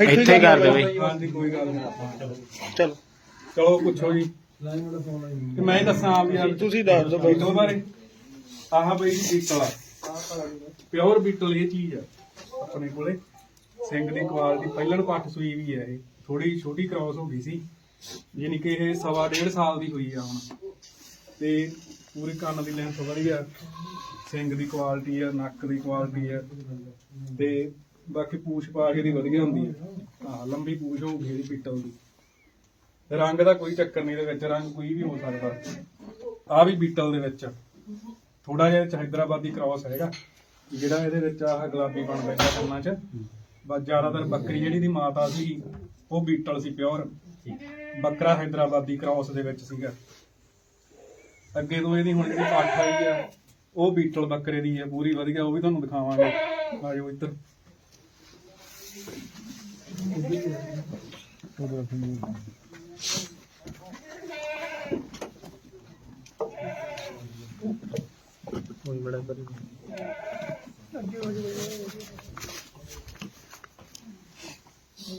ਇੱਥੇ ਹੀ ਕਰ ਦੇ ਬਈ। ਹਾਂਜੀ ਕੋਈ ਗੱਲ ਨਹੀਂ। ਚਲੋ। ਚਲੋ ਪੁੱਛੋ ਜੀ। ਤੇ ਮੈਂ ਹੀ ਦੱਸਾਂ ਆਪ ਯਾਰ। ਤੁਸੀਂ ਦੱਸ ਦਿਓ ਬੀਟਲ ਬਾਰੇ। ਆਹ ਬਈ ਬੀਟਲ ਆ। ਪਿਓਰ ਬੀਟਲ ਇਹ ਚੀਜ਼ ਆ ਆਪਣੇ ਕੋਲੇ। ਸਿੰਘ ਦੀ ਕੁਆਲਿਟੀ ਪਹਿਲਣ ਪੱਟ ਸੂਈ ਵੀ ਹੈ ਇਹ। ਥੋੜੀ ਛੋਟੀ ਕ੍ਰਾਸ ਹੋ ਗਈ ਸੀ। ਯਾਨੀ ਕਿ ਇਹ ਸਵਾ ਡੇਢ ਸਾਲ ਦੀ ਹੋਈ ਆ ਹੁਣ। ਤੇ ਪੂਰੀ ਕੰਨ ਦੀ ਲੈਂਥ ਵਧੀਆ ਸਿੰਘ ਦੀ ਕੁਆਲਿਟੀ ਆ ਨੱਕ ਦੀ ਕੁਆਲਿਟੀ ਆ। ਤੇ ਬਾਕੀ ਪੂਛ ਪਾਛ ਦੀ ਵਧੀਆ ਹੁੰਦੀ ਹੈ। ਹਾਂ ਲੰਬੀ ਪੂਛ ਹੋਊਗੀ ਇਹਦੀ ਬੀਟਲ ਦੀ ਰੰਗ ਦਾ ਕੋਈ ਚੱਕਰ ਨਹੀਂ ਇਹਦੇ ਵਿੱਚ, ਰੰਗ ਕੋਈ ਵੀ ਹੋ ਸਕਦਾ। ਆ ਵੀ ਬੀਟਲ ਦੇ ਵਿੱਚ। ਥੋੜਾ ਜਿਹਾ ਹੈਦਰਾਬਾਦੀ ਕ੍ਰਾਸ ਹੈਗਾ। ਜਿਹੜਾ ਇਹਦੇ ਵਿੱਚ ਆਹ ਗੁਲਾਬੀ ਬਣ ਪੈਂਦਾ ਕੰਨਾਂ 'ਚ। ਬਸ ਜ਼ਿਆਦਾਤਰ ਬੱਕਰੀ ਜਿਹੜੀ ਦੀ ਮਾਤਾ ਸੀ ਉਹ ਬੀਟਲ ਸੀ ਪਿਓਰ ਬੱਕਰਾ ਹੈਦਰਾਬਾਦੀ ਕ੍ਰਾਸ ਦੇ ਵਿੱਚ ਸੀਗਾ। ਅੱਗੇ ਤੋਂ ਇਹਦੀ ਹੁਣ ਜਿਹੜੀ ਪੱਠ ਆਈ ਆ, ਉਹ ਬੀਟਲ ਬੱਕਰੇ ਦੀ ਹੈ ਪੂਰੀ ਵਧੀਆ, ਉਹ ਵੀ ਤੁਹਾਨੂੰ ਦਿਖਾਵਾਂਗੇ। ਆਜੋ ਇੱਧਰ।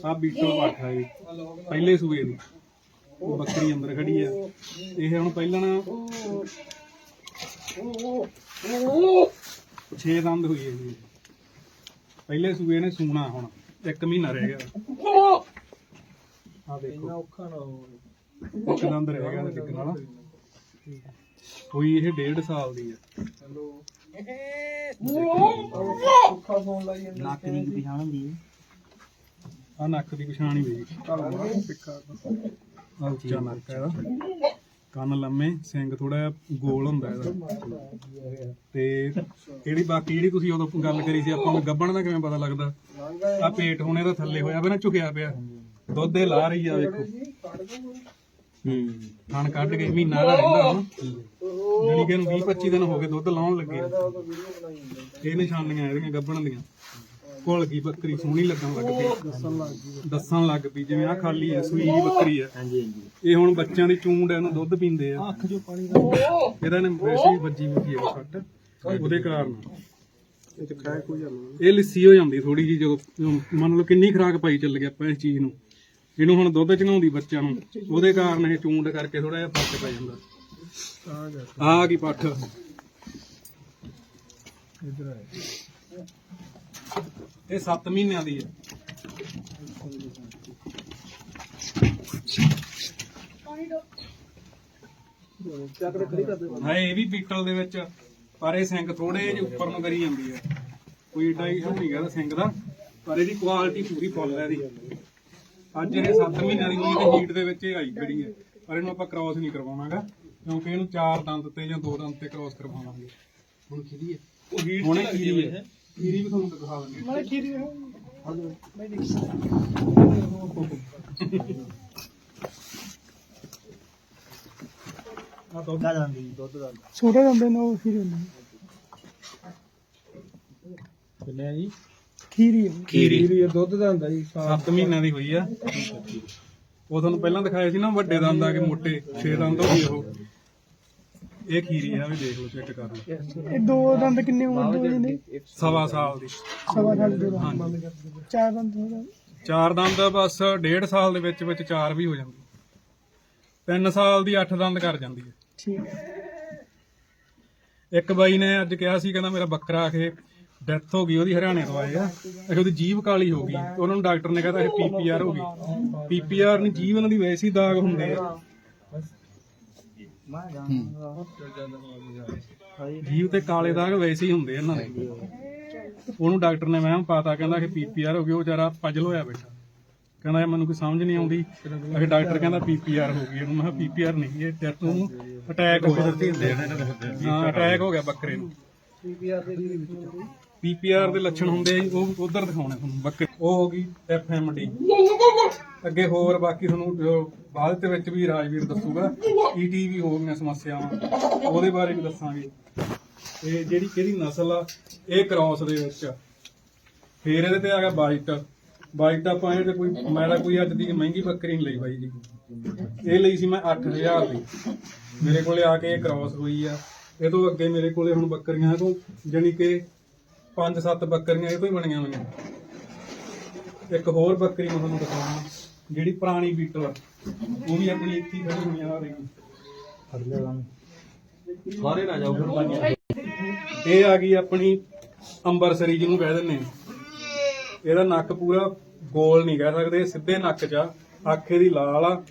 ਆ ਬੀਟਲ ਪੱਠ ਆ ਜੀ ਪਹਿਲੇ ਸੂਏ ਦੀ ਉਹ ਬੱਕਰੀ ਅੰਦਰ ਖੜੀ ਆ। ਇਹ ਹੁਣ ਪਹਿਲਾਂ ਨਾ 6 ਦੰਦ ਹੋਈ ਹੈ ਜੀ ਪਹਿਲੇ ਸੂਏ ਨੇ ਸੂਣਾ ਹੁਣ। ਇੱਕ ਮਹੀਨਾ ਰਹਿ ਗਿਆ। ਆ ਦੇਖੋ। ਔਖਾ ਨਾ ਇੱਕ ਦੰਦ ਰਹਿ ਗਿਆ ਤੇ ਨਾਲ ਹੋਈ ਇਹ 1.5 ਸਾਲ ਦੀ ਹੈ ਨੱਕ ਦੀ ਕੀ ਪਛਾਣ ਹੁੰਦੀ ਹੈ। ਆ ਨੱਕ ਦੀ ਪਛਾਣ ਹੀ ਵੇਖ ਆ ਉੱਚਾ ਨੱਕ ਹੈ ਇਹਦਾ ਕੰਨ ਲੰਮੇ ਸਿੰਗ ਥੋੜਾ ਗੋਲ ਹੁੰਦਾ ਇਹਦਾ। ਤੇ ਜਿਹੜੀ ਬਾਕੀ ਜਿਹੜੀ ਤੁਸੀਂ ਉਦੋਂ ਗੱਲ ਕਰੀ ਸੀ ਆਪਾਂ ਨੂੰ ਗੱਬਣ ਦਾ ਕਿਵੇਂ ਪਤਾ ਲੱਗਦਾ? ਆ ਪੇਟ ਹੁਣ ਇਹਦਾ ਥੱਲੇ ਹੋਇਆ ਪਿਆ ਨਾ ਝੁਕਿਆ ਪਿਆ। ਦੁੱਧ ਇਹ ਲਾ ਰਹੀ ਆ ਵੇਖੋ। ਹੂੰ। ਖਾਣ ਕੱਢ ਕੇ ਮਹੀਨਾ ਦਾ ਰਹਿੰਦਾ ਹੁਣ। ਜਿਹੜੀ ਕਿ ਇਹਨੂੰ 20 25 ਦਿਨ ਹੋ ਗਏ ਦੁੱਧ ਲਾਉਣ ਲੱਗੇ। ਇਹ ਨਿਸ਼ਾਨੀਆਂ ਇਹਦੀਆਂ ਗੱਬਣ ਦੀਆਂ। ਘੁਲ ਗਈ ਬੱਕਰੀ ਸੋਹਣੀ ਲੱਗਣ ਲੱਗ ਪਈ। ਦੱਸਣ ਲੱਗ ਪਈ ਜਿਵੇਂ ਆ ਖਾਲੀ ਹੈ ਸੂਈ ਜਿਹੀ ਬੱਕਰੀ ਹਾਂਜੀ ਹਾਂਜੀ। ਇਹ ਹੁਣ ਬੱਚਿਆਂ ਦੀ ਚੂੰਡ ਇਹਨੂੰ ਦੁੱਧ ਪੀਂਦੇ ਆ। ਅੱਖ ਜੋ ਪਾਣੀ ਇਹਦਾ ਨੇ ਵੈਸੇ ਹੀ ਵੱਜੀ ਵੱਜੀ ਹੈ ਸੱਟ। ਉਹਦੇ ਕਾਰਨ। ਇਹ ਲਿੱਸੀ ਹੋ ਜਾਂਦੀ ਥੋੜੀ ਜੀ ਜਦੋਂ ਮੰਨ ਲਓ ਕਿੰਨੀ ਖਰਾਕ ਪਾਈ ਚੱਲ ਗਿਆ ਆਪਾਂ ਇਸ ਚੀਜ਼ ਨੂੰ। ਇਹਨੂੰ ਹੁਣ ਦੁੱਧ ਚങ്ങਾਉਂਦੀ ਬੱਚਿਆਂ ਨੂੰ। ਉਹਦੇ ਕਾਰਨ ਇਹ ਚੂੰਡ ਕਰਕੇ ਥੋੜਾ ਜਿਹਾ ਫ਼ਰਕ ਪੈ ਜਾਂਦਾ। ਆ ਗਈ ਪੱਠ। ਇਹ 7 ਮਹੀਨਿਆਂ ਦੀ ਹੈ। ਹਾਂ, ਇਹ ਵੀ ਬੀਟਲ ਦੇ ਵਿੱਚ, ਪਰ ਇਹ ਸਿੰਘ ਥੋੜੇ ਜਿਹੇ ਉੱਪਰ ਨੂੰ ਕਰੀ ਜਾਂਦੀ ਹੈ। ਕੋਈ ਏਡਾ ਇਸ਼ੂ ਨਹੀਂ ਹੈਗਾ ਸਿੰਘ ਦਾ, ਪਰ ਇਹਦੀ ਕੁਆਲਿਟੀ ਪੂਰੀ ਫੁੱਲ ਹੈ ਇਹਦੀ। ਅੱਜ ਇਹ 7 ਮਹੀਨਿਆਂ ਦੀ ਹੋਈ ਤੇ ਹੀਟ ਦੇ ਵਿੱਚ ਇਹ ਆਈ ਖੜੀ ਹੈ। ਪਰ ਇਹਨੂੰ ਆਪਾਂ ਕ੍ਰਾਸ ਨਹੀਂ ਕਰਵਾਉਣਾਗਾ ਕਿਉਂਕਿ ਇਹਨੂੰ ਚਾਰ ਦੰਦ ਤੇ ਜਾਂ ਦੋ ਦੰਦ ਤੇ ਕ੍ਰਾਸ ਕਰਵਾਵਾਂਗੇ। ਹੁਣ ਖੀਰੀ ਹੈ। ਉਹ ਹੀਟ ਹੁਣ ਖੀਰੀ ਹੈ। ਖੀਰੀ ਵੀ ਤੁਹਾਨੂੰ ਦਿਖਾ ਦਿੰਦੇ ਮੈਂ ਖੀਰੀ ਆ ਦੁੱਧ। ਦਾ ਜਾਂਦੀ ਦੁੱਧ ਦਾ। ਛੋਟੇ ਹੁੰਦੇ ਨੇ ਉਹ ਖੀਰੀ ਹੁੰਦੀ ਕਿੰਨੇ ਜੀ? ਖੀਰੀ ਖੀਰੀ। ਦੁੱਧ ਦਾ ਹੁੰਦਾ ਜੀ 7 ਮਹੀਨਿਆਂ ਦੀ ਹੋਈ ਆ। ਉਹ ਤੁਹਾਨੂੰ ਪਹਿਲਾਂ ਦਿਖਾਇਆ ਸੀ ਨਾ ਵੱਡੇ ਦੰਦ ਆ ਕੇ ਮੋਟੇ 6 ਦੰਦ ਹੋ ਗਏ ਉਹ। ਇਹ ਖੀਰੀ ਆ ਵੀ ਦੇਖ ਲਓ ਚੈੱਕ ਕਰ ਲਓ। ਇਹ ਦੋ ਦੰਦ ਕਿੰਨੇ ਉਮਰ ਦੇ ਨੇ ਸਵਾ ਸਾਲ ਦੀ। ਸਵਾ ਸਾਲ ਦੇ ਦੋ। ਹਾਂਜੀ। ਚਾਰ ਦੰਦ ਹੋ ਗਏ। ਚਾਰ ਦੰਦ ਬਸ ਡੇਢ ਸਾਲ ਦੇ ਵਿੱਚ ਵਿੱਚ ਚਾਰ ਵੀ ਹੋ ਜਾਂਦੀ। ਤਿੰਨ ਸਾਲ ਦੀ 8 ਦੰਦ ਕਰ ਜਾਂਦੀ ਹੈ। ਠੀਕ ਹੈ। ਇੱਕ ਬਾਈ ਨੇ ਅੱਜ ਕਿਹਾ ਸੀ ਕਹਿੰਦਾ ਮੇਰਾ ਬੱਕਰਾ ਆ ਕੇ ਡੈਥ ਹੋ ਗਈ ਉਹਦੀ ਹਰਿਆਣੇ ਤੋਂ ਆਏ ਆ। ਅਖੇ ਉਹਦੀ ਜੀਭ ਕਾਲੀ ਹੋ ਗਈ। ਉਹਨਾਂ ਨੂੰ ਡਾਕਟਰ ਨੇ ਕਹਿੰਦਾ ਇਹ ਪੀਪੀਆਰ ਹੋ ਗਈ। ਪੀਪੀਆਰ ਨਹੀਂ ਜੀਭ ਉਹਨਾਂ ਦੀ ਵੈਸੇ ਹੀ ਦਾਗ ਹੁੰਦੇ ਆ। ਮੈਂ ਜਾਣਦਾ ਤੇ ਕਾਲੇ ਦਾਗ ਵੈਸੇ ਹੀ ਹੁੰਦੇ ਇਹਨਾਂ ਦੇ ਉਹਨੂੰ ਡਾਕਟਰ ਨੇ ਵਹਿਮ ਪਾਤਾ ਕਹਿੰਦਾ ਕਿ ਪੀਪੀਆਰ ਹੋ ਗਈ ਉਹ ਵਿਚਾਰਾ ਪਜਲ ਹੋਇਆ ਬੈਠਾ। ਕਹਿੰਦਾ ਇਹ ਮੈਨੂੰ ਕੋਈ ਸਮਝ ਨਹੀਂ ਆਉਂਦੀ। ਅਖੇ ਡਾਕਟਰ ਕਹਿੰਦਾ ਪੀਪੀਆਰ ਹੋ ਗਈ। ਉਹਨੂੰ ਮੈਂ ਪੀਪੀਆਰ ਨਹੀਂ ਇਹ ਡੈਥ ਨੂੰ ਅਟੈਕ ਹੋ ਗਿਆ। ਹਾਂ ਅਟੈਕ ਹੋ ਗਿਆ ਬੱਕਰੇ ਨੂੰ। ਪੀਪੀਆਰ ਦੇ ਲੱਛਣ ਹੁੰਦੇ ਆ ਜੀ, ਉਹ ਉਧਰ ਦਿਖਾਉਣੇ ਤੁਹਾਨੂੰ ਬੱਕਰੇ। ਉਹ ਹੋ ਗਈ ਐਫਐਮਡੀ। ਅੱਗੇ ਹੋਰ ਬਾਕੀ ਤੁਹਾਨੂੰ ਬਾਅਦ ਦੇ ਵਿੱਚ ਵੀ ਰਾਜਵੀਰ ਦੱਸੂਗਾ ਈਟੀ ਹੋ ਗਈਆਂ ਸਮੱਸਿਆਵਾਂ, ਉਹਦੇ ਬਾਰੇ ਵੀ ਦੱਸਾਂਗੇ। ਤੇ ਜਿਹੜੀ ਕਿਹੜੀ ਨਸਲ ਆ, ਇਹ ਕ੍ਰਾਸ ਦੇ ਵਿੱਚ ਫੇਰ ਇਹਦੇ ਤੇ ਆ ਗਿਆ ਵਾਈਟ ਵਾਈਟ ਆਪਾਂ ਇਹ ਤੇ ਕੋਈ, ਮੈਂ ਕੋਈ ਅੱਜ ਦੀ ਮਹਿੰਗੀ ਬੱਕਰੀ ਨਹੀਂ ਲਈ ਬਾਈ ਜੀ। ਇਹ ਲਈ ਸੀ ਮੈਂ 8000 ਦੀ। ਮੇਰੇ ਕੋਲੇ ਆ ਕੇ ਇਹ ਕ੍ਰਾਸ ਹੋਈ ਆ। ਇਹ ਤੋਂ ਅੱਗੇ ਮੇਰੇ ਕੋਲੇ ਹੁਣ ਬੱਕਰੀਆਂ ਇਹ ਤੋਂ, ਜਾਣੀ ਕਿ 5-7 ਬੱਕਰੀਆਂ ਇਹ ਤੋਂ ਹੀ ਬਣੀਆਂ ਹੋਈਆਂ। ਇੱਕ ਹੋਰ ਬੱਕਰੀ ਮੈਂ ਤੁਹਾਨੂੰ ਦਿਖਾਉਣਾ ਜਿਹੜੀ ਪੁਰਾਣੀ ਬੀਟਲ ਆ। ਉਹ ਵੀ ਆਪਣੀ ਇੱਥੇ ਹੀ ਖੜੀ ਹੋਈ ਆ ਰਹੀ ਸਾਰੇ ਨਾ ਜਾਓ ਫਿਰ ਇਹ ਆ ਗਈ ਆਪਣੀ ਅੰਬਰਸਰੀ ਜਿਹਨੂੰ ਕਹਿ ਦਿੰਦੇ ਆ। ਇਹਦਾ ਨੱਕ ਪੂਰਾ ਗੋਲ ਨਹੀਂ ਕਹਿ ਸਕਦੇ ਸਿੱਧੇ ਨੱਕ 'ਚ ਆ ਆਖੇ ਦੀ ਲਾਲ ਆ।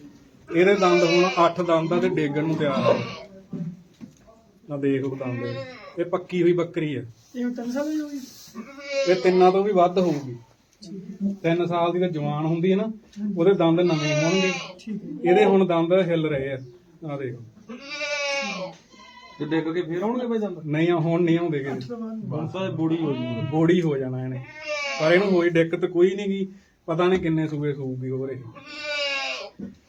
ਇਹਦੇ ਦੰਦ ਹੁਣ 8 ਦੰਦ ਆ ਤੇ ਡੇਗਣ ਨੂੰ ਤਿਆਰ ਆ। ਨਾ ਦੇਖ ਉਹ ਦੰਦ। ਇਹਦੇ। ਇਹ ਪੱਕੀ ਹੋਈ ਬੱਕਰੀ ਆ। ਇਹ ਤਿੰਨ ਸਾਲ ਦੀ ਹੋ ਗਈ। ਇਹ ਤਿੰਨਾਂ ਤੋਂ ਵੀ ਵੱਧ ਹੋਊਗੀ। 3 ਸਾਲ ਦੀ ਤਾਂ ਜਵਾਨ ਹੁੰਦੀ ਹੈ ਨਾ ਉਹਦੇ ਦੰਦ ਨਵੇਂ ਹੋਣਗੇ। ਹੈ ਇਹਦੇ ਹੁਣ ਦੰਦ ਹਿੱਲ ਰਹੇ ਆ। ਆ ਦੇਖੋ। ਤੇ ਡਿੱਗ ਕੇ ਫੇਰ ਆਉਣਗੇ ਬਈ ਦੰਦ? ਨਹੀਂ ਹੁਣ ਨਹੀਂ ਆਉਂਦੇ ਕਿਤੇ। ਤਾਂ ਬੁੜੀ ਹੋ ਜੂਗੀ। ਬੋੜੀ ਹੋ ਜਾਣਾ ਇਹਨੇ। ਪਰ ਇਹਨੂੰ ਹੋਈ ਦਿੱਕਤ ਕੋਈ ਨਹੀਂ ਗਈ ਪਤਾ ਨਹੀਂ ਕਿੰਨੇ ਸੂਏ ਸੂਗੀ ਹੋਰ ਇਹ।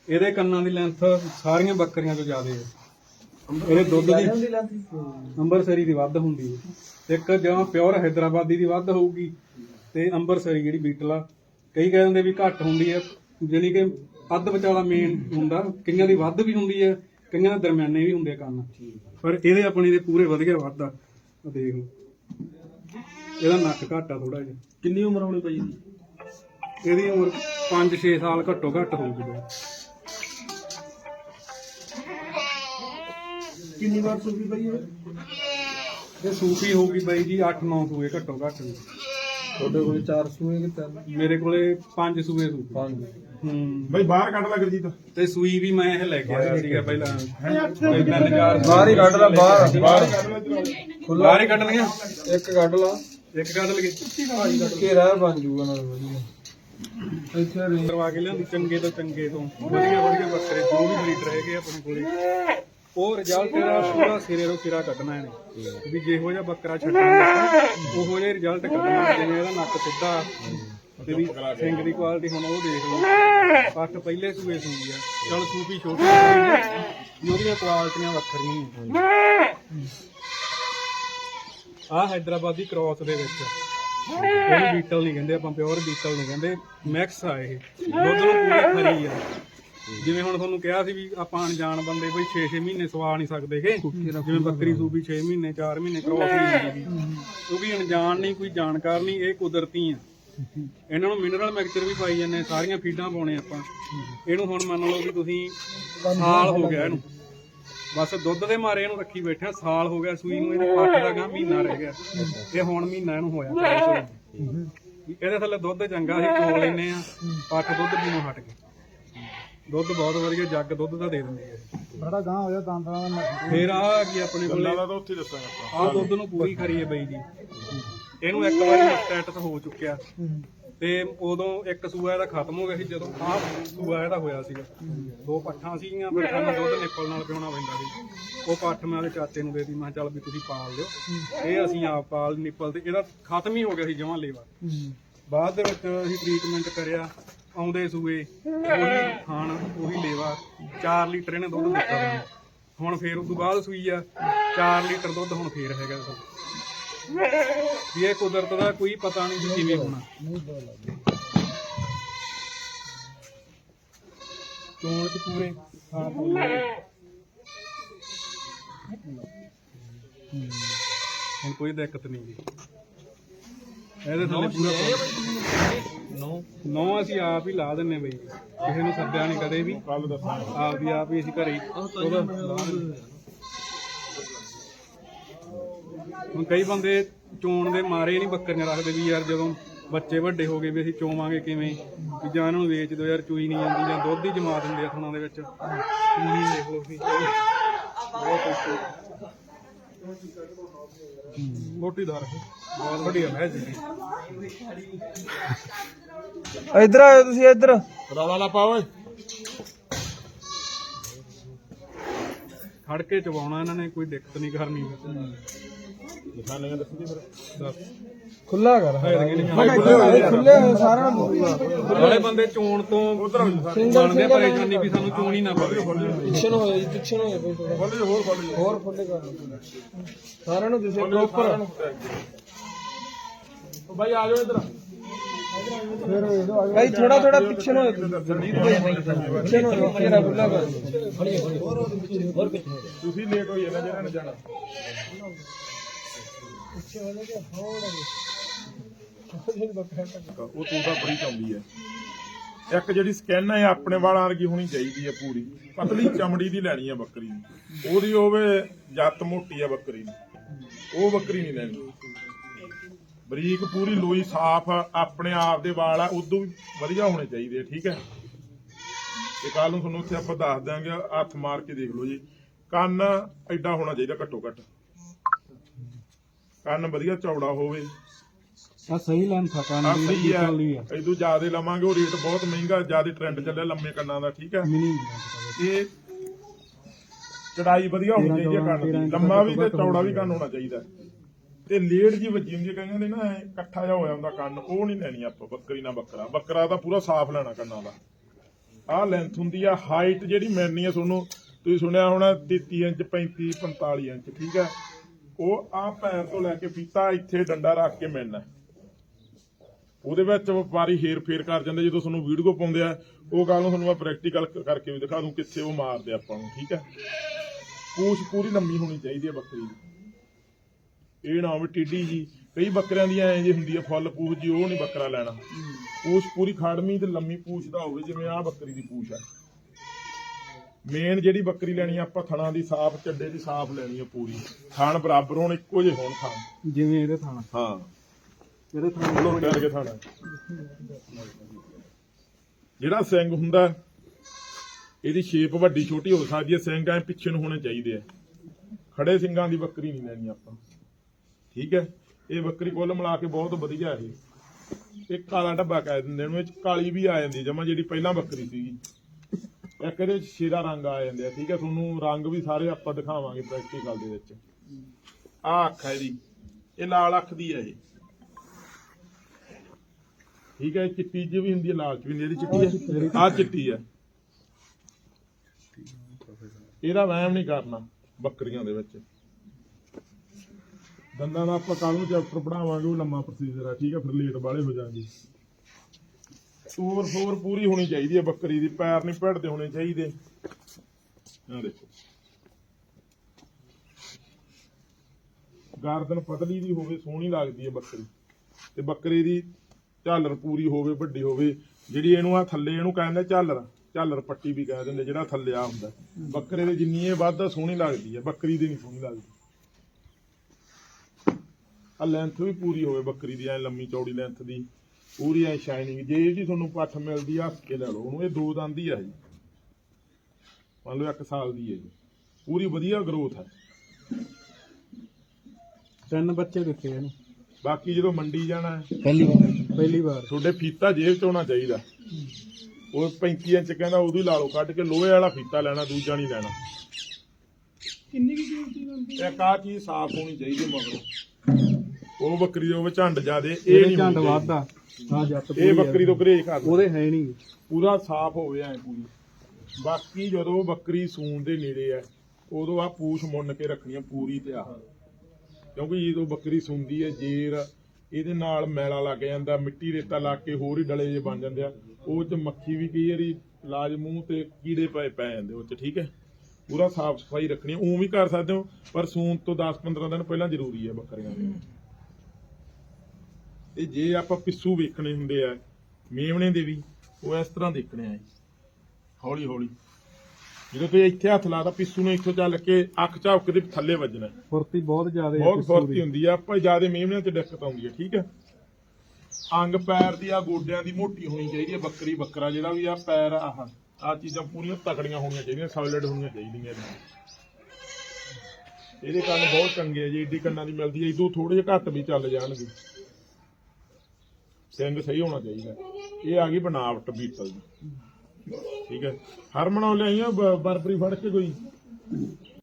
ਇਹਦੇ ਕੰਨਾਂ ਦੀ ਲੈਂਥ ਸਾਰੀਆਂ ਬੱਕਰੀਆਂ ਤੋਂ ਜ਼ਿਆਦਾ ਹੈ। ਇਹਦੇ ਦੁੱਧ ਦੀ ਅੰਬਰਸਰੀ ਦੀ ਵੱਧ ਹੁੰਦੀ ਹੈ। ਇੱਕ ਜਿਵੇਂ ਪਿਓਰ ਹੈਦਰਾਬਾਦੀ ਦੀ ਵੱਧ ਹੋਊਗੀ। ਤੇ ਅੰਬਰਸਰੀ ਜਿਹੜੀ ਬੀਟਲ ਆ ਕਈ ਕਹਿ ਦਿੰਦੇ ਵੀ ਘੱਟ ਹੁੰਦੀ ਹੈ ਜਿਹੜੀ ਕਿ ਅੱਧ ਵਿਚਾਲਾ ਮੇਨ ਹੁੰਦਾ ਕਈਆਂ ਦੀ ਵੱਧ ਵੀ ਹੁੰਦੀ ਹੈ ਕਈਆਂ ਦੇ ਦਰਮਿਆਨੇ ਵੀ ਹੁੰਦੇ ਆ ਕੰਨ। ਪਰ ਇਹਦੇ ਆਪਣੇ ਦੇ ਪੂਰੇ ਵਧੀਆ ਵੱਧ ਆ ਆਹ ਦੇਖ ਲਓ। ਇਹਦਾ ਨੱਕ ਘੱਟ ਆ ਥੋੜਾ ਜਿਹਾ। ਕਿੰਨੀ ਉਮਰ ਹੋਣੀ ਪਈ ਇਹਦੀ? ਇਹਦੀ ਉਮਰ 5-6 ਸਾਲ ਘੱਟੋ ਘੱਟ ਹੋਊਗੀ ਬਈ। ਕਿੰਨੀ ਵਾਰ ਸੁਣੀ ਪਈ ਹੈ ਇਹ ਸੂਫੀ ਹੋਊਗੀ ਬਾਈ ਜੀ 8-9 ਸੂਏ ਘੱਟੋ ਘੱਟ। ਤੁਹਾਡੇ ਕੋਲ ਚਾਰ ਸੂਏ ਕਿ ਤਿੰਨ? ਮੇਰੇ ਕੋਲੇ 5 ਸੂਏ ਸੂਫੀ ਪੰਜ। ਹੂੰ। ਬਈ ਬਾਹਰ ਕੱਢ ਲੱਗ ਜੀ ਤਾਂ ਤੇ ਸੂਈ ਵੀ ਮੈਂ ਇਹ ਲੈ ਕੇ ਆਇਆ ਸੀਗਾ ਪਹਿਲਾਂ। ਤਿੰਨ ਚਾਰ ਬਾਹਰ ਹੀ ਕੱਢ ਲੈ ਬਾਹਰ ਬਾਹਰ ਬਾਹਰ। ਹੀ ਕੱਢਣੀਆਂ ਇੱਕ ਕੱਢ ਲਾ। ਇੱਕ ਕੱਢ ਲਗੇ ਘੇਰਾ ਬਣ ਜੂਗਾ ਨਾਲ ਵਧੀਆ। ਇੱਥੇ ਰੇ ਕਰਵਾ ਕੇ ਲਿਆਂਦੀ ਚੰਗੇ ਤੋਂ ਚੰਗੇ ਤੋਂ। ਵਧੀਆ ਵਧੀਆ ਬੱਕਰੇ ਜੋ ਵੀ ਬਰੀਡਰ ਹੈਗੇ ਆਪਣੇ ਕੋਲੇ। ਉਹ ਰਿਜ਼ਲਟ ਇਹਦਾ ਪੂਰਾ ਸਿਰੇ ਤੋਂ ਸਿਰਾ ਕੱਢਣਾ ਇਹਨੇ। ਵੀ ਜਿਹੋ ਜਿਹਾ ਬੱਕਰਾ ਛੱਡਣਾ ਉਹੋ ਜਿਹਾ ਰਿਜ਼ਲਟ ਕੱਢਣਾ ਜਿਵੇਂ ਇਹਦਾ ਨੱਕ ਸਿੱਧਾ। ਤੇ ਵੀ ਸਿੰਘ ਦੀ ਕੁਆਲਿਟੀ ਹੁਣ ਉਹ ਦੇਖ ਲਓ। ਪੱਟ ਪਹਿਲੇ ਸੂਏ ਸੂਈ ਆ। ਚਲ ਸੂਪੀ ਛੋਟੀ ਵੀ ਉਹਦੀਆਂ ਕੁਆਲਿਟੀਆਂ ਵੱਖਰੀਆਂ ਆ। ਹੈਦਰਾਬਾਦੀ ਕ੍ਰਾਸ ਦੇ ਵਿੱਚ ਇਹ ਬੀਟਲ ਨਹੀਂ ਕਹਿੰਦੇ ਆਪਾਂ ਪਿਓਰ ਬੀਟਲ ਨਹੀਂ ਕਹਿੰਦੇ। ਮੈਕਸ ਆ ਇਹ। ਦੁੱਧ ਨੂੰ ਪੂਰੀ ਖਰੀ ਆ। ਜਿਵੇਂ ਹੁਣ ਤੁਹਾਨੂੰ ਕਿਹਾ ਸੀ ਵੀ ਆਪਾਂ ਅਣਜਾਣ ਬੰਦੇ ਬਈ 6-6 ਮਹੀਨੇ ਸਵਾ ਨਹੀਂ ਸਕਦੇਗੇ ਜਿਵੇਂ ਬੱਕਰੀ ਸੂਬੀ 6 ਮਹੀਨੇ 4 ਮਹੀਨੇ ਕ੍ਰਾਸ ਨਹੀਂ ਹੁੰਦੀ ਕਿਉਂਕਿ ਅਣਜਾਣ ਨਹੀਂ ਕੋਈ ਜਾਣਕਾਰ ਨਹੀਂ ਇਹ ਕੁਦਰਤੀ ਆ। ਇਹਨਾਂ ਨੂੰ ਮਿਨਰਲ ਮਿਕਸਚਰ ਵੀ ਪਾਈ ਜਾਂਦੇ ਆ, ਸਾਰੀਆਂ ਫੀਡਾਂ ਪਾਉਣੇ ਆਪਾਂ। ਇਹਨੂੰ ਹੁਣ ਮੰਨ ਲਓ ਵੀ ਤੁਸੀਂ ਸਾਲ ਹੋ ਗਿਆ ਇਹਨੂੰ। ਬਸ ਦੁੱਧ ਦੇ ਮਾਰੇ ਇਹਨੂੰ ਰੱਖੀ ਬੈਠੇ ਸਾਲ ਹੋ ਗਿਆ ਸੂਈ ਨੂੰ ਇਹਦੇ ਪੱਟ ਦਾ ਗਾ ਮਹੀਨਾ ਰਹਿ ਗਿਆ। ਇਹ ਹੁਣ ਮਹੀਨਾ ਇਹਨੂੰ ਹੋਇਆ ਇਹਦੇ ਥੱਲੇ ਦੁੱਧ ਚੰਗਾ ਸੀ ਚੋ ਲੈਨੇ ਆ ਪੱਟ ਦੁੱਧ ਪੀਣੋਂ ਹਟ ਗਏ ਦੁੱਧ ਬਹੁਤ ਵਧੀਆ ਜੱਗ ਦੁੱਧ ਦਾ ਦੇ ਦਿੰਦੀ ਹੈ। ਬੜਾ ਗਾਂ ਹੋਇਆ ਦੰਦਾਂ ਦਾ ਫੇਰ ਆ ਕੀ ਆਪਣੇ ਕੋਲੇ। ਤਾਂ ਉੱਥੇ ਹੀ ਦੱਸਾਂਗਾ ਆਪਾਂ। ਆ ਦੁੱਧ ਨੂੰ ਪੂਰੀ ਖਰੀ ਹੈ ਬਈ ਜੀ। ਇਹਨੂੰ ਇੱਕ ਵਾਰੀ ਸਟੈਟਸ ਹੋ ਚੁੱਕਿਆ। ਤੇ ਉਦੋਂ ਇੱਕ ਸੂਆ ਇਹਦਾ ਖਤਮ ਹੋ ਗਿਆ ਸੀ ਜਦੋਂ ਆਹ ਸੂਆ ਇਹਦਾ ਹੋਇਆ ਸੀਗਾ। ਦੋ ਪੱਠਾਂ ਸੀਗੀਆਂ ਫਿਰ ਸਾਨੂੰ ਦੁੱਧ ਨਿੱਪਲ ਨਾਲ ਪਿਉਣਾ ਪੈਂਦਾ ਸੀ। ਉਹ ਪੱਠ ਮੈਂ ਉਹਦੇ ਚਾਚੇ ਨੂੰ ਦੇਤੀ ਮੈਂ ਕਿਹਾ ਚੱਲ ਵੀ ਤੁਸੀਂ ਪਾਲ ਲਿਓ। ਇਹ ਅਸੀਂ ਆਪ ਪਾਲ ਨਿੱਪਲ ਤੇ ਇਹਦਾ ਖਤਮ ਹੀ ਹੋ ਗਿਆ ਸੀ ਜਮਾਂ ਲੇਵਾ। ਬਾਅਦ ਦੇ ਵਿੱਚ ਅਸੀਂ ਟ੍ਰੀਟਮੈਂਟ ਕਰਿਆ। ਆਉਂਦੇ ਸੂਏ, ਉਹੀ ਖਾਣ, ਉਹੀ ਲੇਵਾ 4 ਲੀਟਰ ਇਹਨੇ ਦੁੱਧ ਦਿੱਤਾ ਸਾਨੂੰ। ਹੁਣ ਫੇਰ ਉਸ ਤੋਂ ਬਾਅਦ ਸੂਈ ਆ 4 ਲੀਟਰ ਦੁੱਧ ਹੁਣ ਫੇਰ ਹੈਗਾ ਇਹਦਾ। ਵੀ ਇਹ ਕੁਦਰਤ ਦਾ ਕੋਈ ਪਤਾ ਨਹੀਂ ਵੀ ਕਿਵੇਂ ਹੋਣਾ ਚੋਣ ਚ ਪੂਰੇ ਸਾਫ਼ ਹੁਣ ਕੋਈ ਦਿੱਕਤ ਨਹੀਂ ਜੀ ਇਹਦੇ ਥੱਲੇ ਪੂਰਾ ਨੋ ਨੋ। ਅਸੀਂ ਆਪ ਹੀ ਲਾ ਦਿੰਨੇ ਬਈ। ਕਿਸੇ ਨੂੰ ਸੱਦਿਆ ਨਹੀਂ ਕਦੇ ਵੀ। ਕੱਲ ਆਪ ਦੀ ਆਪ ਹੀ ਅਸੀਂ ਘਰੇ ਹੀ ਉਹਦਾ ਲਾ ਦਿੰਦੇ। ਹੁਣ ਕਈ ਬੰਦੇ ਚੋਣ ਦੇ ਮਾਰੇ ਨਹੀਂ ਬੱਕਰੀਆਂ ਰੱਖਦੇ ਵੀ ਯਾਰ ਜਦੋਂ ਬੱਚੇ ਵੱਡੇ ਹੋ ਗਏ ਵੀ ਅਸੀਂ ਚੋਵਾਂਗੇ ਕਿਵੇਂ? ਵੀ ਜਾਂ ਇਹਨਾਂ ਨੂੰ ਵੇਚ ਦਿਓ ਯਾਰ ਚੂਈ ਨਹੀਂ ਜਾਂਦੀ ਜਾਂ ਦੁੱਧ ਹੀ ਜਮਾ ਦਿੰਦੇ ਆ ਥਣਾ ਦੇ ਵਿੱਚ। ਚੂਈ ਦੇਖ ਲਓ ਤੁਸੀਂ ਬਹੁਤ ਔਖੀ ਹੈ। ਬਹੁਤ ਵਧੀਆ ਇੱਧਰ ਆਇਓ ਤੁਸੀਂ ਇੱਧਰ। ਰੌਲਾ ਨਾ ਪਾ ਓਏ। ਖੜ ਕੇ ਚਵਾਉਣਾ ਇਹਨਾਂ ਨੇ ਕੋਈ ਦਿੱਕਤ ਨਹੀਂ ਕਰਨੀ। ਨਿਸ਼ਾਨੀਆਂ ਦੱਸੀ ਫਿਰ। ਦੱਸ। ਖੁੱਲਾ ਕਰ। ਖੁੱਲੇ ਹੋਏ ਸਾਰਿਆਂ ਨੂੰ। ਵਾਲੇ ਬੰਦੇ ਚੋਣ ਤੋਂ ਜਾਣਦੇ ਆ ਪਰੇਸ਼ਾਨੀ ਵੀ ਸਾਨੂੰ ਚੋਣ ਹੀ ਨਾ ਪਵੇ। ਪਿੱਛੇ ਨੂੰ ਹੋਇਆ ਜੀ ਪਿੱਛੇ ਨੂੰ ਖੋਲ ਜੀ ਹੋਰ ਖੋਲ ਹੋਰ ਖੁੱਲੇ ਕਰ। ਸਾਰਿਆਂ ਨੂੰ ਦਿਸੇ ਪ੍ਰੋਪਰ ਬਾਈ ਆ ਜਾਓ ਇੱਧਰ। ਭਾਈ ਥੋੜਾ ਥੋੜਾ ਪਿੱਛੇ ਨੂੰ ਭਾਈ ਪਿੱਛੇ ਨੂੰ ਜਿਹੜਾ ਖੁੱਲਾ ਕਰ। ਤੁਸੀਂ ਲੇਟ ਹੋਈ ਜਾਣਾ ਜਿਹਨਾਂ ਨੇ ਜਾਣਾ। ਉਹ ਤੂੰ ਤਾਂ ਬੜੀ ਚਾਉਂਦੀ ਹੈ ਇੱਕ ਜਿਹੜੀ ਸਕਿਨ ਹੈ ਆਪਣੇ ਵਾਲਾਂ ਵਰਗੀ ਹੋਣੀ ਚਾਹੀਦੀ ਹੈ ਪੂਰੀ। ਪਤਲੀ ਚਮੜੀ ਦੀ ਲੈਣੀ ਹੈ ਬੱਕਰੀ ਦੀ ਉਹਦੀ ਹੋਵੇ ਜੱਤ ਮੋਟੀ ਹੈ ਬੱਕਰੀ ਦੀ। ਉਹ ਬੱਕਰੀ ਨਹੀਂ ਲੈਣੀ। ਬਰੀਕ ਪੂਰੀ ਲੋਈ ਸਾਫ਼ ਆਪਣੇ ਆਪ ਦੇ ਵਾਲ ਆ, ਉਦੋਂ ਵੀ ਵਧੀਆ ਹੋਣੇ ਚਾਹੀਦੇ ਆ, ਠੀਕ ਹੈ ਤੇ ਕੱਲ ਨੂੰ ਤੁਹਾਨੂੰ ਉੱਥੇ ਆਪਾਂ ਦੱਸ ਦਿਆਂਗੇ, ਹੱਥ ਮਾਰ ਕੇ ਦੇਖ ਲਓ ਜੀ। ਕੰਨ ਐਡਾ ਹੋਣਾ ਚਾਹੀਦਾ ਘੱਟੋ ਘੱਟ। ਕੰਨ ਵਧੀਆ ਚੌੜਾ ਹੋਵੇ। ਆ ਸਹੀ ਲੈਂਥ ਆ ਆ ਕੰਨ ਦੀ ਸਹੀ ਦੀ ਹੈ ਆ। ਇਦੋਂ ਜ਼ਿਆਦਾ ਲਵਾਂਗੇ ਉਹ ਰੇਟ ਬਹੁਤ ਮਹਿੰਗਾ ਜ਼ਿਆਦਾ ਟ੍ਰੈਂਡ ਚੱਲਿਆ ਲੰਮੇ ਕੰਨਾਂ ਦਾ ਠੀਕ ਹੈ ਮਿਨੀ ਇਹ ਚੜਾਈ ਵਧੀਆ ਹੋਣੀ ਚਾਹੀਦੀ ਹੈ ਕੰਨ ਦੀ। ਲੰਮਾ ਵੀ ਤੇ ਚੌੜਾ ਵੀ ਕੰਨ ਹੋਣਾ ਚਾਹੀਦਾ। ਤੇ ਲੇਡ ਜੀ ਵੱਜੀ ਹੁੰਦੀ ਹੈ ਕਈਆਂ ਦੇ ਨਾ ਐਂ ਇਕੱਠਾ ਜਿਹਾ ਹੋਇਆ ਹੁੰਦਾ ਕੰਨ ਉਹ ਨਹੀਂ ਲੈਣੀ ਆਪਾਂ ਬੱਕਰੀ ਨਾ ਬੱਕਰਾ। ਬੱਕਰਾ ਤਾਂ ਪੂਰਾ ਸਾਫ਼ ਲੈਣਾ ਕੰਨਾਂ ਦਾ। ਆਹ ਲੈਂਥ ਹੁੰਦੀ ਆ ਹਾਈਟ ਜਿਹੜੀ ਮਿਲਣੀ ਆ ਤੁਹਾਨੂੰ ਤੁਸੀਂ ਸੁਣਿਆ ਹੋਣਾ 33 ਇੰਚ 35 45 ਇੰਚ ਠੀਕ ਹੈ ਉਹ ਆ ਪੈਰ ਤੋਂ ਲੈ ਕੇ ਫੀਤਾ ਇੱਥੇ ਡੰਡਾ ਰੱਖ ਕੇ ਮਿਲਣਾ ਉਹਦੇ ਵਿੱਚ ਵਪਾਰੀ ਹੇਰ ਫੇਰ ਕਰ ਜਾਂਦੇ ਜਦੋਂ ਤੁਹਾਨੂੰ ਵੀਡੀਓ ਪਾਉਂਦੇ ਆ ਉਹ ਗੱਲ ਨੂੰ ਤੁਹਾਨੂੰ ਮੈਂ ਪ੍ਰੈਕਟੀਕਲ ਕਰਕੇ ਵੀ ਦਿਖਾ ਦੂੰ ਕਿੱਥੇ ਉਹ ਮਾਰਦੇ ਆਪਾਂ ਨੂੰ ਠੀਕ ਹੈ? ਪੂਛ ਪੂਰੀ ਲੰਮੀ ਹੋਣੀ ਚਾਹੀਦੀ ਹੈ ਬੱਕਰੀ ਦੀ। ਇਹ ਨਾ ਹੋਵੇ ਟਿੱਡੀ ਜੀ ਕਈ ਬੱਕਰਿਆਂ ਦੀ ਐਂ ਜੀ ਹੁੰਦੀ ਹੈ ਫੁੱਲ ਪੂਛ ਜੀ ਉਹ ਨਹੀਂ ਬੱਕਰਾ ਲੈਣਾ। ਪੂਛ ਪੂਰੀ ਖਾੜਮੀ ਤੇ ਲੰਮੀ ਪੂਛ ਦਾ ਹੋਵੇ ਜਿਵੇਂ ਆਹ ਬੱਕਰੀ ਦੀ ਪੂਛ ਹੈ ਮੇਨ ਜਿਹੜੀ ਬੱਕਰੀ ਲੈਣੀ ਆ ਆਪਾਂ ਥਣਾ ਦੀ ਸਾਫ਼ ਚੱਡੇ ਦੀ ਸਾਫ਼ ਲੈਣੀ ਆ ਪੂਰੀ। ਥਣ ਬਰਾਬਰ ਹੋਣ ਇੱਕੋ ਜਿਹੇ ਹੋਣ ਥਣ। ਜਿਵੇਂ ਇਹਦੇ ਥਾਣਾ। ਹਾਂ। ਇਹਦੇ ਥਾਣਾ ਚਲੋ ਕਰ ਕੇ ਥਾਣਾ। ਜਿਹੜਾ ਸਿੰਘ ਹੁੰਦਾ ਇਹਦੀ ਸ਼ੇਪ ਵੱਡੀ ਛੋਟੀ ਹੋ ਸਕਦੀ ਹੈ ਸਿੰਘ ਐ ਪਿੱਛੇ ਨੂੰ ਹੋਣੇ ਚਾਹੀਦੇ ਆ। ਖੜੇ ਸਿੰਘਾਂ ਦੀ ਬੱਕਰੀ ਨਹੀਂ ਲੈਣੀ ਆਪਾਂ। ਠੀਕ ਹੈ? ਇਹ ਬੱਕਰੀ ਕੁੱਲ ਮਿਲਾ ਕੇ ਬਹੁਤ ਵਧੀਆ ਇਹ। ਇਹ ਕਾਲਾ ਡੱਬਾ ਕਹਿ ਦਿੰਦੇ ਨੇ ਇਹ ਕਾਲੀ ਵੀ ਆ ਜਾਂਦੀ ਜਮਾ ਜਿਹੜੀ ਪਹਿਲਾਂ ਬੱਕਰੀ ਸੀਗੀ। ਇੱਕ ਇਹਦੇ ਚ ਸ਼ੇਰਾ ਰੰਗ ਆ ਜਾਂਦੇ ਆ, ਠੀਕ ਹੈ? ਤੁਹਾਨੂੰ ਰੰਗ ਵੀ ਸਾਰੇ ਆਪਾਂ ਦਿਖਾਵਾਂਗੇ ਪ੍ਰੈਕਟੀਕਲ ਦੇ ਵਿੱਚ। ਆਹ ਅੱਖ ਹੈ ਇਹਦੀ ਇਹ ਲਾਲ ਅੱਖ ਦੀ ਹੈ ਇਹ। ਠੀਕ ਹੈ ਚਿੱਟੀ ਜਿਹੀ ਵੀ ਹੁੰਦੀ ਹੈ, ਲਾਲ ਚ ਵੀ ਹੁੰਦੀ ਹੈ। ਇਹਦੀ ਚਿੱਟੀ ਹੈ, ਆਹ ਚਿੱਟੀ ਹੈ। ਇਹਦਾ ਵਹਿਮ ਨਹੀਂ ਕਰਨਾ ਬੱਕਰੀਆਂ ਦੇ ਵਿੱਚ। ਦੰਦਾਂ ਦਾ ਆਪਾਂ ਕੱਲ ਨੂੰ ਚੈਪਟਰ ਪੜਾਵਾਂਗੇ ਉਹ ਲੰਮਾ ਪ੍ਰੋਸੀਜਰ ਆ ਠੀਕ ਹੈ? ਫਿਰ ਲੇਟ ਵਾਲੇ ਹੋ ਜਾਣਗੇ। ਸੂਰ ਸੂਰ ਪੂਰੀ ਹੋਣੀ ਚਾਹੀਦੀ ਹੈ ਬੱਕਰੀ ਦੀ, ਪੈਰ ਨਹੀਂ ਭਿੜਦੇ ਹੋਣੇ ਚਾਹੀਦੇ। ਆਹ ਦੇਖੋ। ਗਰਦਨ ਪਤਲੀ ਦੀ ਹੋਵੇ, ਸੋਹਣੀ ਲੱਗਦੀ ਹੈ ਬੱਕਰੀ। ਤੇ ਬੱਕਰੀ ਦੀ ਝਾਲਰ ਪੂਰੀ ਹੋਵੇ, ਵੱਡੀ ਹੋਵੇ, ਜਿਹੜੀ ਇਹਨੂੰ ਆ ਥੱਲੇ, ਇਹਨੂੰ ਕਹਿੰਦੇ ਝਾਲਰ। ਝਾਲਰ ਪੱਟੀ ਵੀ ਕਹਿ ਦਿੰਦੇ, ਜਿਹੜਾ ਥੱਲੇ ਆ ਹੁੰਦਾ। ਬੱਕਰੇ ਦੇ ਜਿੰਨੀ ਇਹ ਵੱਧ ਸੋਹਣੀ ਲੱਗਦੀ ਹੈ, ਬੱਕਰੀ ਦੀ ਨਹੀਂ ਸੋਹਣੀ ਲੱਗਦੀ। ਆ ਲੈਂਥ ਵੀ ਪੂਰੀ ਹੋਵੇ ਬੱਕਰੀ ਦੀ, ਐ ਲੰਮੀ ਚੌੜੀ ਲੈਂਥ ਦੀ। ਪੂਰੀ ਐ ਸ਼ਾਈਨਿੰਗ ਜੇ ਇਹਦੀ ਤੁਹਾਨੂੰ ਪੱਠ ਮਿਲਦੀ ਆ ਹੱਸ ਕੇ ਲੈ ਲਓ ਉਹਨੂੰ ਇਹ ਦੋ ਦੰਦ ਦੀ ਆ ਜੀ ਮੰਨ ਲਓ 1 ਸਾਲ ਦੀ ਹੈ ਜੀ ਪੂਰੀ ਵਧੀਆ ਗਰੋਥ ਹੈ। ਤਿੰਨ ਬੱਚੇ ਦਿੱਤੇ ਇਹਨੂੰ। ਬਾਕੀ ਜਦੋਂ ਮੰਡੀ ਜਾਣਾ ਹੈ, ਪਹਿਲੀ ਵਾਰ। ਪਹਿਲੀ ਵਾਰ। ਤੁਹਾਡੇ ਫੀਤਾ ਜੇਬ ਚ ਹੋਣਾ ਚਾਹੀਦਾ। ਉਹ 35 ਇੰਚ ਕਹਿੰਦਾ ਉਦੋਂ ਹੀ ਲਾ ਲਓ ਕੱਢ ਕੇ ਲੋਹੇ ਵਾਲਾ ਫੀਤਾ ਲੈਣਾ ਦੂਜਾ ਨਹੀਂ ਲੈਣਾ। ਕਿੰਨੀ ਕੀ ਕੀਮਤੀ ਬਣਦੀ ਇੱਕ ਆ ਚੀਜ਼ ਸਾਫ਼ ਹੋਣੀ ਚਾਹੀਦੀ ਮਗਰੋਂ। ਉਹ ਬੱਕਰੀ ਦੇ ਹੋਵੇ ਝੰਡ ਜਾਦੇ ਇਹ ਨਹੀਂ ਝੰਡ ਹੋਣੀ ਜੱਟ। ਇਹ। ਬੱਕਰੀ ਤੋਂ ਗਰੇਜ ਕਰ ਲਓ। ਉਹਦੇ ਹੈ ਨਹੀਂ ਪੂਰਾ ਸਾਫ਼ ਹੋਵੇ ਐ ਪੂਰੀ ਬਾਕੀ ਜਦੋਂ ਬੱਕਰੀ ਸੂਣ ਦੇ ਨੇੜੇ ਐ ਉਦੋਂ ਆ ਪੂਛ ਮੁੰਨ ਕੇ ਰੱਖਣੀ ਆ ਪੂਰੀ ਤੇ ਆ ਕਿਉਂਕਿ ਜਦੋਂ ਬੱਕਰੀ ਸੂੰਦੀ ਐ ਜੇਰ ਇਹਦੇ ਨਾਲ ਮੈਲਾ ਲੱਗ ਜਾਂਦਾ ਮਿੱਟੀ ਰੇਤਾ ਲਾ ਕੇ ਹੋਰ ਹੀ ਡਲੇ ਜੇ ਬਣ ਜਾਂਦੇ ਆ ਉਹ ਚ ਮੱਖੀ ਵੀ ਕਈ ਵਾਰੀ ਲਾਜ ਮੂੰਹ ਤੇ ਕੀੜੇ ਪਏ ਪੈ ਜਾਂਦੇ ਉਹ ਚ ਠੀਕ ਹੈ ਪੂਰਾ ਸਾਫ਼ ਸਫ਼ਾਈ ਰੱਖਣੀ ਉਹ ਵੀ ਕਰ ਸਕਦੇ ਹੋ ਪਰ ਸੂਣ ਤੋਂ 10-15 ਦਿਨ ਪਹਿਲਾਂ ਜ਼ਰੂਰੀ ਹੈ ਬੱਕਰੀਆਂ ਦੇ ਤੇ ਜੇ ਆਪਾਂ ਪਿੱਸੂ ਵੇਖਣੇ ਹੁੰਦੇ ਆ ਮੇਵਣੇ ਦੇ ਵੀ ਉਹ ਇਸ ਤਰ੍ਹਾਂ ਦੇਖਣੇ ਆ ਜੀ। ਹੌਲੀ ਹੌਲੀ। ਜਦੋਂ ਤੁਸੀਂ ਇੱਥੇ ਹੱਥ ਲਾਦਾ ਪਿੱਸੂ ਨੇ ਇੱਥੋਂ ਚੱਲ ਕੇ ਅੱਖ ਝਾਪ ਦੇ ਥੱਲੇ ਵੱਜਣਾ। ਫੁਰਤੀ ਬਹੁਤ ਜ਼ਿਆਦਾ ਬਹੁਤ ਫੁਰਤੀ ਹੁੰਦੀ ਆ। ਆਪਾਂ ਜ਼ਿਆਦਾ ਮੇਵਣਿਆਂ ਤੇ ਦਿੱਕਤ ਆਉਂਦੀ ਹੈ ਠੀਕ ਹੈ ਅੰਗ ਪੈਰ ਦੀ ਆ ਗੋਡਿਆਂ ਦੀ ਮੋਟੀ ਹੋਣੀ ਚਾਹੀਦੀ ਹੈ ਬੱਕਰੀ ਬੱਕਰਾ ਜਿਹੜਾ ਵੀ ਆ ਪੈਰ ਆਹ ਆ ਚੀਜ਼ਾਂ ਪੂਰੀਆਂ ਤਕੜੀਆਂ ਹੋਣੀਆਂ ਚਾਹੀਦੀਆਂ ਸੋਲਿਡ ਹੋਣੀਆਂ ਚਾਹੀਦੀਆਂ। ਇਹਦੇ ਕੰਨ ਬਹੁਤ ਚੰਗੇ ਆ ਜੀ ਏਡੀ ਕੰਨਾਂ ਦੀ ਮਿਲਦੀ ਹੈ ਇਦੋਂ ਥੋੜੇ ਜਿਹਾ ਘੱਟ ਵੀ ਚੱਲ ਜਾਣਗੇ। ਸਿੰਘ ਸਹੀ ਹੋਣਾ ਚਾਹੀਦਾ। ਇਹ ਆ ਗਈ ਬਣਾਵਟ ਬੀਤਲ ਦੀ। ਠੀਕ ਹੈ। ਹਰਮਨ ਲਿਆਈਆਂ ਬਰਬਰੀ ਫੜ ਕੇ ਕੋਈ?